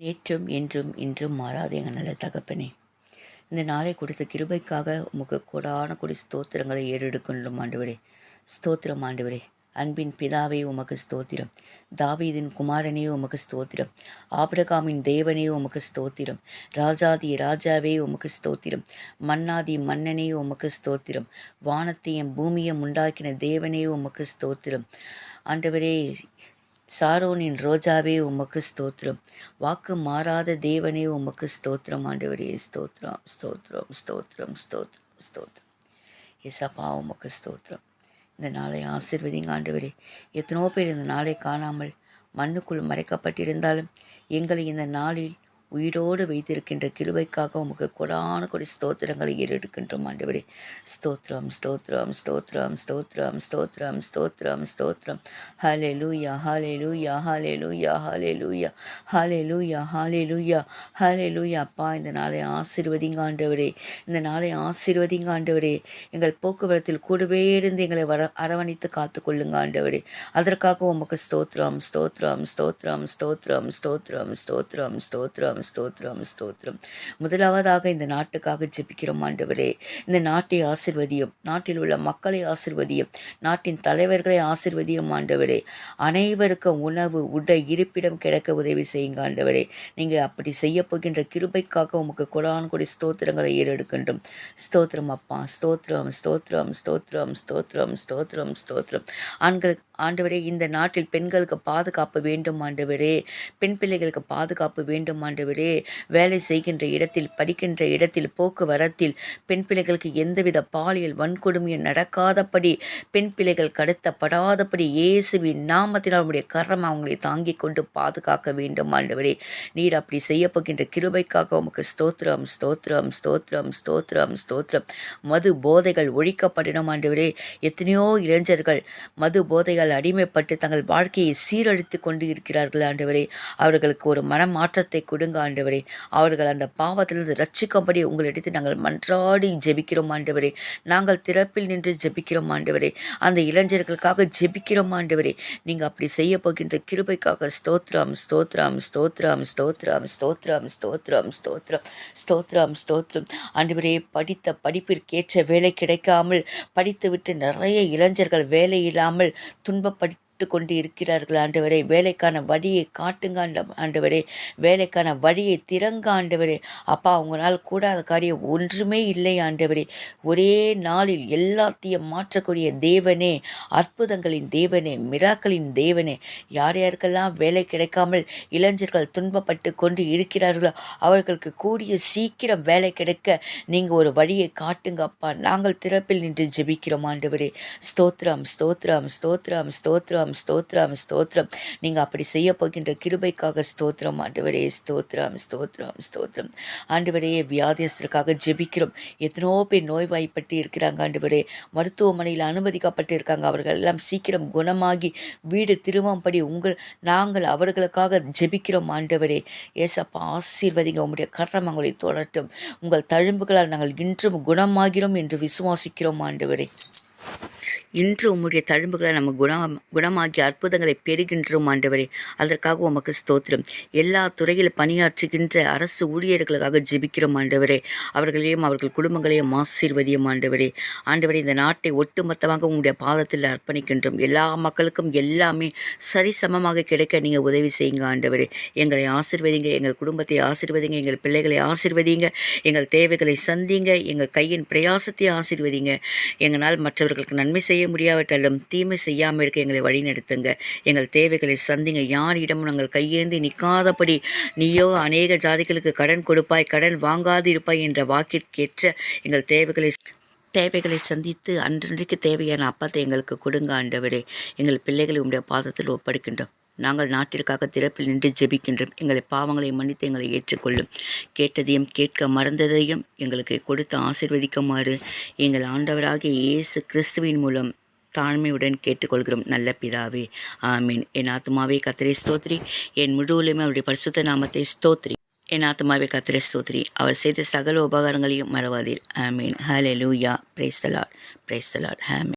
நேற்றும் என்றும் இன்றும் மாறாது எங்கள் நல்ல தகப்பனே. இந்த நாளை கொடுத்த கிருபைக்காக உமக்கு கொடான கொடி ஸ்தோத்திரங்களை ஏறெடுக்கணும் ஆண்டவரே. ஸ்தோத்திரம் ஆண்டவரே. அன்பின் பிதாவே உமக்கு ஸ்தோத்திரம். தாவீதின் குமாரனே உமக்கு ஸ்தோத்திரம். ஆபிரகாமின் தேவனே உமக்கு ஸ்தோத்திரம். ராஜாதி ராஜாவே உமக்கு ஸ்தோத்திரம். மன்னாதி மன்னனே உமக்கு ஸ்தோத்திரம். வானத்தையும் பூமியும் உண்டாக்கின தேவனே உமக்கு ஸ்தோத்திரம். ஆண்டவரே சாரோனின் ரோஜாவே உமக்கு ஸ்தோத்திரம். வாக்கு மாறாத தேவனே உமக்கு ஸ்தோத்திரம். ஆண்டவரே ஸ்தோத்ரம் ஸ்தோத்திரம் ஸ்தோத்ரம் ஸ்தோத்ரம் ஸ்தோத்ரம் எசப்பா உமக்கு ஸ்தோத்திரம். இந்த நாளை ஆசிர்வதிங்க ஆண்டவரே. எத்தனோ பேர் இந்த நாளை காணாமல் மண்ணுக்குள் மறைக்கப்பட்டிருந்தாலும் எங்களை இந்த நாளில் உயிரோடு வைத்திருக்கின்ற கிருபைக்காக உமக்கு கொடான கொடி ஸ்தோத்திரங்களை ஏறெடுக்கின்றோம் ஆண்டவரே ஸ்தோத்ரம் ஸ்தோத்ரம் ஸ்தோத்ரம் ஸ்தோத்ரம் ஸ்தோத்ரம் ஸ்தோத்ரம் ஸ்தோத்ரம் ஹலே லூயா ஹலே லூயா ஹலே லூயா ஹலே லூயா ஹலே லூயா ஹலே லூயா ஹலே லூயா அப்பா இந்த நாளை ஆசிர்வதிங்க ஆண்டவரே இந்த நாளை ஆசிர்வதிங்க ஆண்டவரே எங்கள் போக்குவரத்தில் கூடவே இருந்து எங்களை வர அரவணைத்து காத்து கொள்ளுங்க ஆண்டவரே அதற்காக உமக்கு ஸ்தோத்ரம் ஸ்தோத்ரம் ஸ்தோத்ரம் ஸ்தோத்ரம் ஸ்தோத்ரம் ஸ்தோத்ரம் ஸ்தோத்ரம் ஸ்தோத்திரம் ஸ்தோத்திரம் முதலாவதாக இந்த நாட்டுக்காக ஜெபிக்கிறோம் ஆண்டவரே. இந்த நாட்டை ஆசிர்வதியும் நாட்டில் உள்ள மக்களை ஆசிர்வதியும் நாட்டின் தலைவர்களை ஆசிர்வதியும் ஆண்டவரே. அனைவருக்கும் உணவு உடை இருப்பிடம் கிடைக்க உதவி செய்யுங்க ஆண்டவரே. நீங்கள் அப்படி செய்ய போகின்ற கிருபைக்காக உமக்கு கொடான் கொடி ஸ்தோத்திரங்களை ஏறெடுக்கின்றோம். ஸ்தோத்திரம் அப்பா ஸ்தோத்திரம் ஸ்தோத்திரம் ஸ்தோத்திரம் ஸ்தோத்திரம் ஸ்தோத்திரம் ஸ்தோத்திரம். ஆண்கள் ஆண்டவரே இந்த நாட்டில் பெண்களுக்கு பாதுகாப்பு வேண்டும் ஆண்டவரே. பெண் பிள்ளைகளுக்கு பாதுகாப்பு வேண்டும் ஆண்டவரே. ஆண்டவரே வேலை செய்கின்ற இடத்தில் படிக்கின்ற இடத்தில் போக்குவரத்தில் பெண் பிள்ளைகளுக்கு எந்தவித பாலியல் வன்கொடுமையும் நடக்காதபடி பெண் பிள்ளைகள் கடத்தப்படாதபடி இயேசுவின் நாமத்தினால் அவனுடைய கரம் அவங்களை தாங்கிக் கொண்டு பாதுகாக்க வேண்டும் ஆண்டவரே. நீர் அப்படி செய்ய போகின்ற கிருபைக்காக உமக்கு ஸ்தோத்திரம் ஸ்தோத்திரம் ஸ்தோத்திரம் ஸ்தோத்திரம் ஸ்தோத்திரம். மது போதைகள் ஒழிக்கப்படணும் ஆண்டவரே. எத்தனையோ இளைஞர்கள் மது போதைகள் அடிமைப்பட்டு தங்கள் வாழ்க்கையை சீரழித்து கொண்டு இருக்கிறார்கள் ஆண்டவரே. அவர்களுக்கு ஒரு மனமாற்றத்தை கொடுங்க ஆண்டவரே. அவர்கள் அந்த பாவத்திலிருந்து ரட்சிக்கும்படி உங்களிடத்தில் நாங்கள் மன்றாடி ஜெபிக்கிறோம் ஆண்டவரே. நாங்கள் திறப்பில் நின்று ஜெபிக்கிறோம் ஆண்டவரே. அந்த இளைஞர்களுக்காக ஜெபிக்கிறோம் ஆண்டவரே. நீங்கள் அப்படி செய்ய போகின்ற கிருபைக்காக ஸ்தோத்ரம் ஸ்தோத்ரம் ஸ்தோத்ரம் ஸ்தோத்ரம் ஸ்தோத்ரம் ஸ்தோத்ரம் ஸ்தோத்ரம் ஸ்தோத்ரம் ஸ்தோத்ரம் ஆண்டவரே படித்த படிப்பிற்கேற்ற வேலை கிடைக்காமல் படித்துவிட்டு நிறைய இளைஞர்கள் வேலை இல்லாமல் துன்பப்படி காத்து கொண்டு இருக்கிறார்கள் ஆண்டவரே வேலைக்கான வழியை காட்டுங்க ஆண்டவரே. வேலைக்கான வழியை திறங்க ஆண்டவரே. அப்பா உங்களால் கூடாத காரியம் ஒன்றுமே இல்லை ஆண்டவரே. ஒரே நாளில் எல்லாத்தையும் மாற்றக்கூடிய தேவனே அற்புதங்களின் தேவனே மிராக்களின் தேவனே. யார் யாருக்கெல்லாம் வேலை கிடைக்காமல் இளைஞர்கள் துன்பப்பட்டு கொண்டு இருக்கிறார்களோ அவர்களுக்கு கூடிய சீக்கிரம் வேலை கிடைக்க நீங்கள் ஒரு வழியை காட்டுங்க அப்பா. நாங்கள் திறப்பில் நின்று ஜெபிக்கிறோம் ஆண்டவரே. ஸ்தோத்ரம் ஸ்தோத்ரம் ஸ்தோத்ரம் ஸ்தோத்ரம் ஸ்தோத்ரம் ஸ்தோத்ரம் ஸ்தோத்ரம் நீங்கள் அப்படி செய்ய போகின்ற கிருபைக்காக ஸ்தோத்திரம். ஆண்டவரே ஸ்தோத்ரம் ஸ்தோத்ரம் ஸ்தோத்ரம் ஆண்டவரே வியாதியஸ்தருக்காக ஜெபிக்கிறோம். எத்தனோ பேர் நோய்வாய்ப்பட்டு இருக்கிறாங்க ஆண்டவரே. மருத்துவமனையில் அனுமதிக்கப்பட்டு இருக்காங்க அவர்கள் எல்லாம் சீக்கிரம் குணமாகி வீடு திரும்பும்படி உங்கள் நாங்கள் அவர்களுக்காக ஜெபிக்கிறோம் ஆண்டவரே. ஏசப்பா ஆசீர்வதிங்க. உங்களுடைய கரம் தொடரட்டும் உங்கள் தழும்புகளால் நாங்கள் இன்றும் குணமாகிறோம் என்று விசுவாசிக்கிறோம் ஆண்டவரே. இன்று உம்முடைய தழும்புகளை நம்ம குணம் குணமாகி அற்புதங்களை பெறுகின்றோம் ஆண்டவரே. அதற்காக உமக்கு ஸ்தோத்திரம். எல்லா துறையில் பணியாற்றுகின்ற அரசு ஊழியர்களுக்காக ஜெபிக்கிறோம் ஆண்டவரே. அவர்களையும் அவர்கள் குடும்பங்களையும் ஆசீர்வதியும் ஆண்டவரே. ஆண்டவரே இந்த நாட்டை ஒட்டுமொத்தமாக உங்களுடைய பாதத்தில் அர்ப்பணிக்கின்றோம். எல்லா மக்களுக்கும் எல்லாமே சரிசமமாக கிடைக்க நீங்கள் உதவி செய்யுங்க ஆண்டவரே. எங்களை ஆசிர்வதிங்க எங்கள் குடும்பத்தை ஆசிர்வதிங்க எங்கள் பிள்ளைகளை ஆசிர்வதிங்க எங்கள் தேவைகளை சந்திங்க எங்கள் கையின் பிரயாசத்தை ஆசிர்வதிங்க. எங்களால் மற்றவர்களுக்கு நன்மை செய்ய செய்ய முடியாவிட்டாலும் தீமை செய்யாமல் இருக்க எங்களை வழிநடத்துங்க எங்கள் தேவைகளை சந்திங்க. யாரிடமும் நாங்கள் கையேந்தி நிற்காதபடி நீயோ அநேக ஜாதிகளுக்கு கடன் கொடுப்பாய் கடன் வாங்காது இருப்பாய் என்ற வாக்கிற்கேற்ற எங்கள் தேவைகளை தேவைகளை சந்தித்து அன்றன்றைக்கு தேவையான அப்பத்தை எங்களுக்கு கொடுங்க ஆண்டவரே. எங்கள் பிள்ளைகளை உடைய பாதத்தில் ஒப்படைக்கின்றோம். நாங்கள் நாட்டிற்காக திறப்பில் நின்று ஜெபிக்கின்றோம். எங்களை பாவங்களை மன்னித்து எங்களை ஏற்றுக்கொள்ளும். கேட்டதையும் கேட்க மறந்ததையும் எங்களுக்கு கொடுத்து ஆசிர்வதிக்குமாறு எங்கள் ஆண்டவராகிய இயேசு கிறிஸ்துவின் மூலம் தாழ்மையுடன் கேட்டுக்கொள்கிறோம். நல்ல பிதாவே ஆமீன். என் ஆத்மாவே கத்திரை ஸ்தோத்ரி. என் முழுவலுமே அவருடைய பரிசுத்த நாமத்தை ஸ்தோத்ரி. என் ஆத்மாவே கத்திரை ஸ்தோத்ரி. அவர் செய்த சகல உபகாரங்களையும் மறவாதீர். ஆமீன். ஹலே லூயா பிரேஸ்தலாட் பிரேஸ்தலாட் ஹேமீன்